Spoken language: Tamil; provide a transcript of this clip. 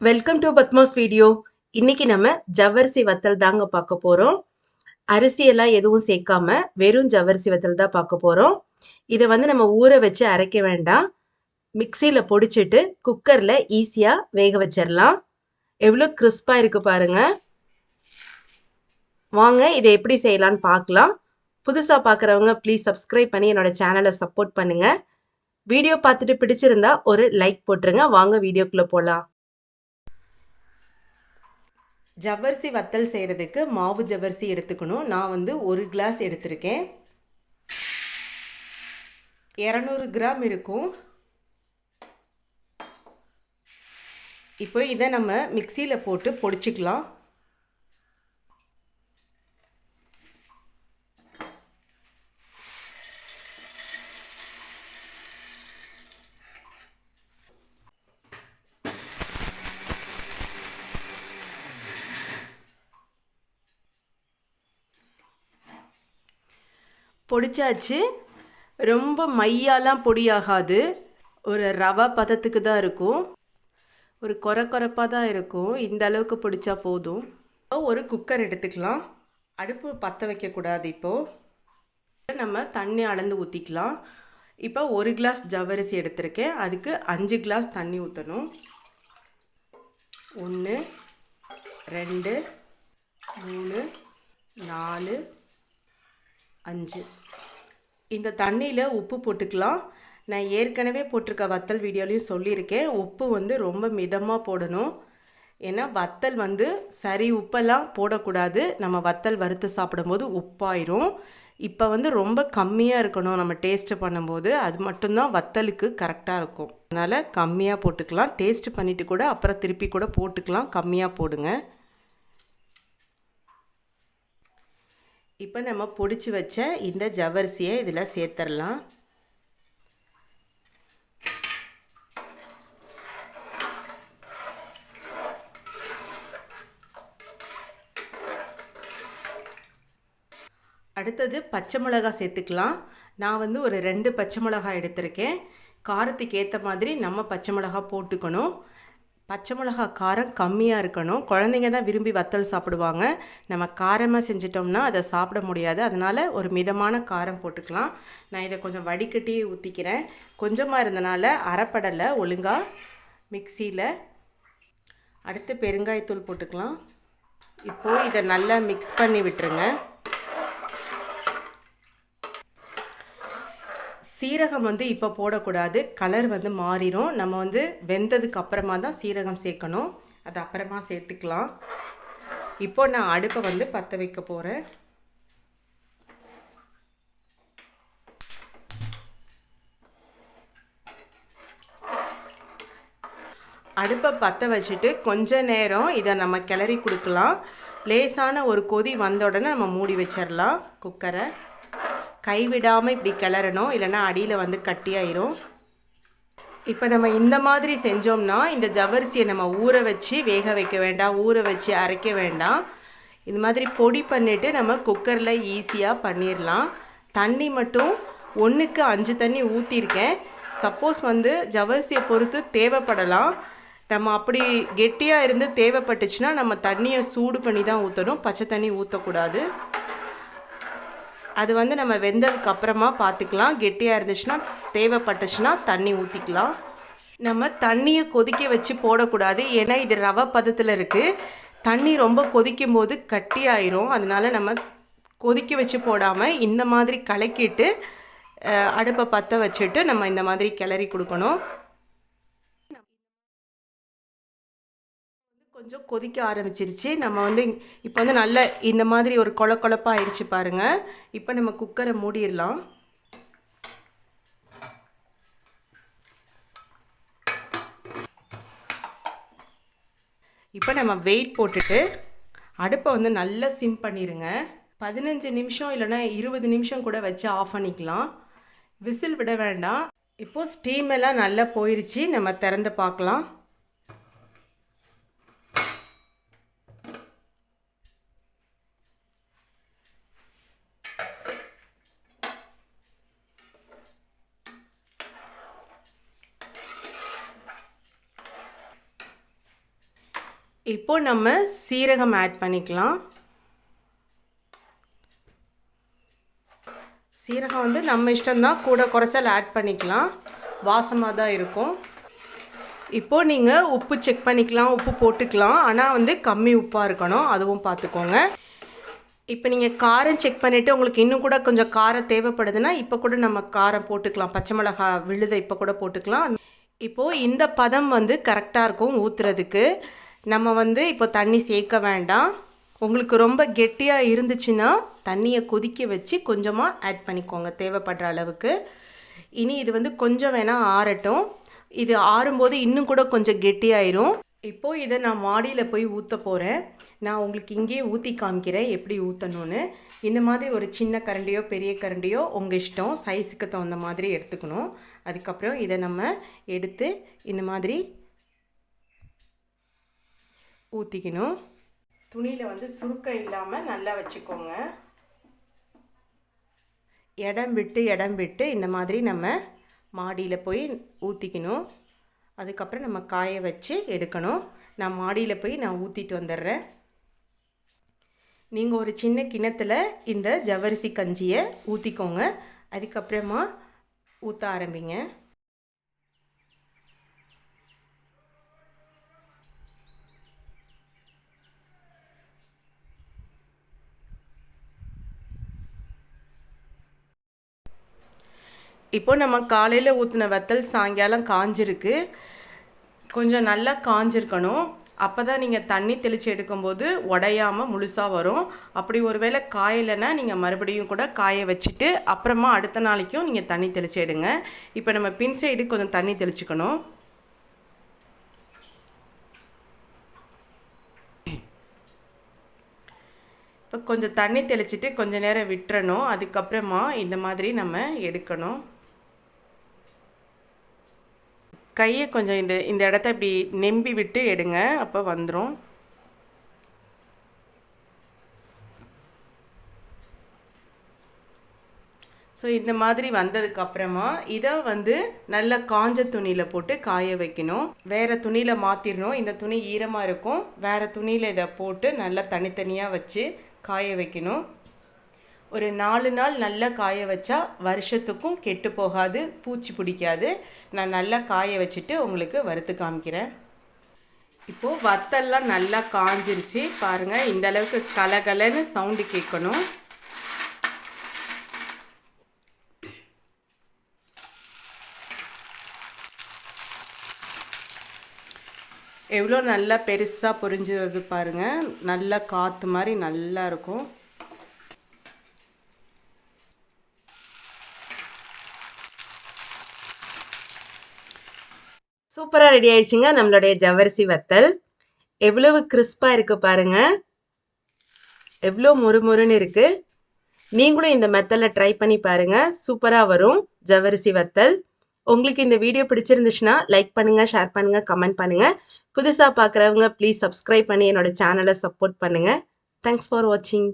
வெல்கம் டு பத்மாஸ் வீடியோ இன்னைக்கு நம்ம ஜவ்வரிசி வத்தல் தாங்க பார்க்க போகிறோம் அரிசியெல்லாம் எதுவும் சேர்க்காம வெறும் ஜவ்வரிசி வத்தல் தான் பார்க்க போகிறோம் இதை வந்து நம்ம ஊற வச்சு அரைக்க வேண்டாம். மிக்சியில் பொடிச்சிட்டு குக்கரில் ஈஸியாக வேக வச்சிடலாம். எவ்வளோ கிறிஸ்பாக இருக்குது பாருங்கள் வாங்க இதை எப்படி செய்யலான்னு பார்க்கலாம். புதுசாக பார்க்குறவங்க ப்ளீஸ் சப்ஸ்கிரைப் பண்ணி என்னோடய சேனலை சப்போர்ட் பண்ணுங்கள் வீடியோ பார்த்துட்டு பிடிச்சிருந்தா ஒரு லைக் போட்டுருங்க. வாங்க வீடியோக்குள்ளே போகலாம் ஜவ்வரிசி வத்தல் செய்கிறதுக்கு மாவு ஜவ்வரிசி எடுத்துக்கணும். நான் வந்து ஒரு கிளாஸ் எடுத்திருக்கேன். இரநூறு கிராம் இருக்கும். இப்போ இதை நம்ம மிக்சியில் போட்டு பொடிச்சிக்கலாம். பொடிச்சாச்சு. ரொம்ப மையாலாம் பொடியாகாது. ஒரு ரவா பதத்துக்கு தான் இருக்கும். ஒரு கொர கொரப்பாக தான் இருக்கும். இந்த அளவுக்கு பிடிச்சா போதும். ஒரு குக்கர் எடுத்துக்கலாம். அடுப்பு பற்ற வைக்கக்கூடாது இப்போது நம்ம தண்ணி அளந்து ஊற்றிக்கலாம் இப்போ ஒரு கிளாஸ் ஜவ்வரிசி எடுத்திருக்கேன். அதுக்கு அஞ்சு கிளாஸ் தண்ணி ஊற்றணும் ஒன்று ரெண்டு மூணு நாலு அஞ்சு. இந்த தண்ணியில் உப்பு போட்டுக்கலாம். நான் ஏற்கனவே போட்டிருக்க வத்தல் வீடியோலையும் சொல்லியிருக்கேன். உப்பு வந்து ரொம்ப மிதமாக போடணும். ஏன்னா வத்தல் வந்து சரி உப்பெல்லாம் போடக்கூடாது. நம்ம வத்தல் வறுத்து சாப்பிடும்போது உப்பாயிரும். இப்போ வந்து ரொம்ப கம்மியாக இருக்கணும் நம்ம டேஸ்ட்டு பண்ணும்போது. அது மட்டும்தான் வத்தலுக்கு கரெக்டாக இருக்கும். அதனால் கம்மியாக போட்டுக்கலாம். டேஸ்ட்டு பண்ணிவிட்டு கூட அப்புறம் திருப்பி கூட போட்டுக்கலாம். கம்மியாக போடுங்க. இப்போ நம்ம பொடிச்சு வச்ச இந்த ஜவ்வரிசியை இதில் சேர்த்துடலாம் அடுத்தது பச்சை மிளகா சேர்த்துக்கலாம். நான் வந்து ஒரு ரெண்டு பச்சை மிளகா எடுத்திருக்கேன். காரத்துக்கு ஏற்ற மாதிரி நம்ம பச்சை மிளகா போட்டுக்கணும். பச்சை மிளகா காரம் கம்மியாக இருக்கணும். குழந்தைங்க தான் விரும்பி வத்தல் சாப்பிடுவாங்க. நம்ம காரமாக செஞ்சிட்டோம்னா அதை சாப்பிட முடியாது. அதனால் ஒரு மிதமான காரம் போட்டுக்கலாம். நான் இதை கொஞ்சம் வடிகட்டி ஊற்றிக்கிறேன் கொஞ்சமாக இருந்தனால அரைப்படலை ஒழுங்காக மிக்சியில். அடுத்து பெருங்காயத்தூள் போட்டுக்கலாம். இப்போது இதை நல்லா மிக்ஸ் பண்ணி விட்டுருங்க. சீரகம் வந்து இப்போ போடக்கூடாது. கலர் வந்து மாறிடும் நம்ம வந்து வெந்ததுக்கு அப்புறமா தான் சீரகம் சேர்க்கணும். அது அப்புறமா சேர்த்துக்கலாம். இப்போ நான் அடுப்பை வந்து பற்ற வைக்க போகிறேன் அடுப்பை பற்ற வச்சுட்டு கொஞ்ச நேரம் இதை நம்ம கிளறி கொடுக்கலாம். லேசான ஒரு கொதி வந்த உடனே நம்ம மூடி வச்சிடலாம். குக்கரை. கைவிடாமல் இப்படி கிளறணும் இல்லைன்னா அடியில் வந்து கட்டியாயிரும். இப்போ நம்ம இந்த மாதிரி செஞ்சோம்னா இந்த ஜவரிசியை நம்ம ஊற வச்சு வேக வைக்க வேண்டாம் ஊற வச்சு அரைக்க வேண்டாம். இது மாதிரி பொடி பண்ணிவிட்டு நம்ம குக்கரில் ஈஸியாக பண்ணிடலாம் தண்ணி மட்டும் ஒன்றுக்கு அஞ்சு தண்ணி ஊற்றிருக்கேன் சப்போஸ் வந்து ஜவரிசியை பொறுத்து தேவைப்படலாம். நம்ம அப்படி கெட்டியாக இருந்து தேவைப்பட்டுச்சுன்னா நம்ம தண்ணியை சூடு பண்ணி தான் ஊற்றணும் பச்சை தண்ணி ஊற்றக்கூடாது அது வந்து நம்ம வெந்ததுக்கு அப்புறமா பார்த்துக்கலாம் கெட்டியாக இருந்துச்சுன்னா தேவைப்பட்டுச்சுன்னா தண்ணி ஊற்றிக்கலாம் நம்ம தண்ணியை கொதிக்க வச்சு போடக்கூடாது. ஏன்னா இது ரவை பதத்தில் இருக்குது தண்ணி ரொம்ப கொதிக்கும் போது கட்டி ஆயிரும். அதனால நம்ம கொதிக்க வச்சு போடாமல் இந்த மாதிரி கலக்கிட்டு அடுப்பை பற்ற வச்சுட்டு நம்ம இந்த மாதிரி கிளறி கொடுக்கணும். கொஞ்சம் கொதிக்க ஆரம்பிச்சிருச்சு. நம்ம வந்து இப்போ வந்து நல்ல இந்த மாதிரி ஒரு கொல கொழப்பாக ஆயிடுச்சு பாருங்கள் இப்போ நம்ம குக்கரை மூடிடலாம். இப்போ நம்ம வெயிட் போட்டுட்டு அடுப்பை வந்து நல்லா சிம் பண்ணிடுங்க பதினஞ்சு நிமிஷம் இல்லைன்னா இருபது நிமிஷம் கூட வச்சு ஆஃப் பண்ணிக்கலாம். விசில் விட வேண்டாம். இப்போது ஸ்டீம் எல்லாம் நல்லா போயிடுச்சு நம்ம திறந்து பார்க்கலாம். இப்போ நம்ம சீரகம் ஆட் பண்ணிக்கலாம். சீரகம் வந்து நம்ம இஷ்டம்தான் கூட குறைச்சல் ஆட் பண்ணிக்கலாம். வாசமாக தான் இருக்கும். இப்போது நீங்கள் உப்பு செக் பண்ணிக்கலாம் உப்பு போட்டுக்கலாம். ஆனால் வந்து கம்மி உப்பாக இருக்கணும் அதுவும் பார்த்துக்கோங்க இப்போ நீங்கள் காரம் செக் பண்ணிவிட்டு உங்களுக்கு இன்னும் கூட கொஞ்சம் காரம் தேவைப்படுதுன்னா இப்போ கூட நம்ம காரம் போட்டுக்கலாம். பச்சை மிளகா விழுதை இப்போ கூட போட்டுக்கலாம். இப்போது இந்த பதம் வந்து கரெக்டாக இருக்கும் ஊற்றுறதுக்கு நம்ம வந்து இப்போ தண்ணி சேர்க்க வேண்டாம். உங்களுக்கு ரொம்ப கெட்டியாக இருந்துச்சுன்னா தண்ணியை கொதிக்க வச்சு கொஞ்சமாக ஆட் பண்ணிக்கோங்க தேவைப்படுற அளவுக்கு. இனி இது வந்து கொஞ்சம் வேணால் ஆறட்டும். இது ஆறும்போது இன்னும் கூட கொஞ்சம் கெட்டியாயிரும். இப்போது இதை நான் மாடியில் போய் ஊற்ற போகிறேன் நான் உங்களுக்கு இங்கேயே ஊற்றி காமிக்கிறேன் எப்படி ஊற்றணும்னு இந்த மாதிரி ஒரு சின்ன கரண்டியோ பெரிய கரண்டியோ உங்கள் இஷ்டம். சைஸுக்கு தகுந்த மாதிரி எடுத்துக்கணும். அதுக்கப்புறம் இதை நம்ம எடுத்து இந்த மாதிரி ஊற்றிக்கணும் துணியில் வந்து சுருக்கம் இல்லாமல் நல்லா வச்சுக்கோங்க. இடம் விட்டு இடம் விட்டு இந்த மாதிரி நம்ம மாடியில் போய் ஊற்றிக்கணும் அதுக்கப்புறம் நம்ம காய வச்சு எடுக்கணும். நான் மாடியில் போய் நான் ஊற்றிட்டு வந்துடுறேன். நீங்கள் ஒரு சின்ன கிணத்துல இந்த ஜவரிசி கஞ்சியை ஊற்றிக்கோங்க அதுக்கப்புறமா ஊற்ற ஆரம்பிங்க. இப்போது நம்ம காலையில் ஊற்றின வத்தல் சாயங்காலம் காஞ்சிருக்கு. கொஞ்சம் நல்லா காஞ்சிருக்கணும். அப்போ தான் நீங்கள் தண்ணி தெளித்து எடுக்கும்போது உடையாமல் முழுசாக வரும். அப்படி ஒரு வேளை காயலைன்னா நீங்கள் மறுபடியும் கூட காய வச்சுட்டு அப்புறமா அடுத்த நாளைக்கும் நீங்கள் தண்ணி தெளித்து எடுங்க. இப்போ நம்ம பின் சைடு கொஞ்சம் தண்ணி தெளிச்சுக்கணும். இப்போ கொஞ்சம் தண்ணி தெளிச்சிட்டு கொஞ்சம் நேரம் விட்டுறணும். அதுக்கப்புறமா இந்த மாதிரி நம்ம எடுக்கணும். கையை கொஞ்சம் இந்த இந்த இடத்த இப்படி நெம்பி விட்டு எடுங்க. அப்போ வந்துடும் ஸோ இந்த மாதிரி வந்ததுக்கப்புறமா இதை வந்து நல்ல காஞ்ச துணியில் போட்டு காய வைக்கணும். வேறு துணியில் மாற்றிடணும் இந்த துணி ஈரமாக இருக்கும். வேறு துணியில் இதை போட்டு நல்லா தனித்தனியாக வச்சு காய வைக்கணும். ஒரு நாலு நாள் நல்லா காய வச்சா வருஷத்துக்கும் கெட்டு போகாது பூச்சி பிடிக்காது. நான் நல்லா காய வச்சுட்டு உங்களுக்கு வறுத்து காமிக்கிறேன். இப்போது வத்தெல்லாம் நல்லா காஞ்சிருச்சு. பாருங்கள் இந்த அளவுக்கு கலகலன்னு சவுண்டு கேட்கணும். எவ்வளோ நல்லா பெருசாக பொரிஞ்சுறது பாருங்கள் நல்லா காற்று மாதிரி நல்லா இருக்கும். சூப்பராக ரெடி ஆயிடுச்சுங்க. நம்மளுடைய ஜவ்வரிசி வத்தல். எவ்வளவு கிறிஸ்பாக இருக்குது பாருங்கள் எவ்வளோ முறுமுறுன்னு இருக்குது நீங்களும் இந்த மெத்தடில் ட்ரை பண்ணி பாருங்கள் சூப்பராக வரும் ஜவ்வரிசி வத்தல். உங்களுக்கு இந்த வீடியோ பிடிச்சிருந்துச்சுன்னா லைக் பண்ணுங்கள் ஷேர் பண்ணுங்கள் கமெண்ட் பண்ணுங்கள் புதுசாக பார்க்குறவங்க ப்ளீஸ் சப்ஸ்கிரைப் பண்ணி என்னோட சேனலை சப்போர்ட் பண்ணுங்கள் தேங்க்ஸ் ஃபார் வாட்சிங்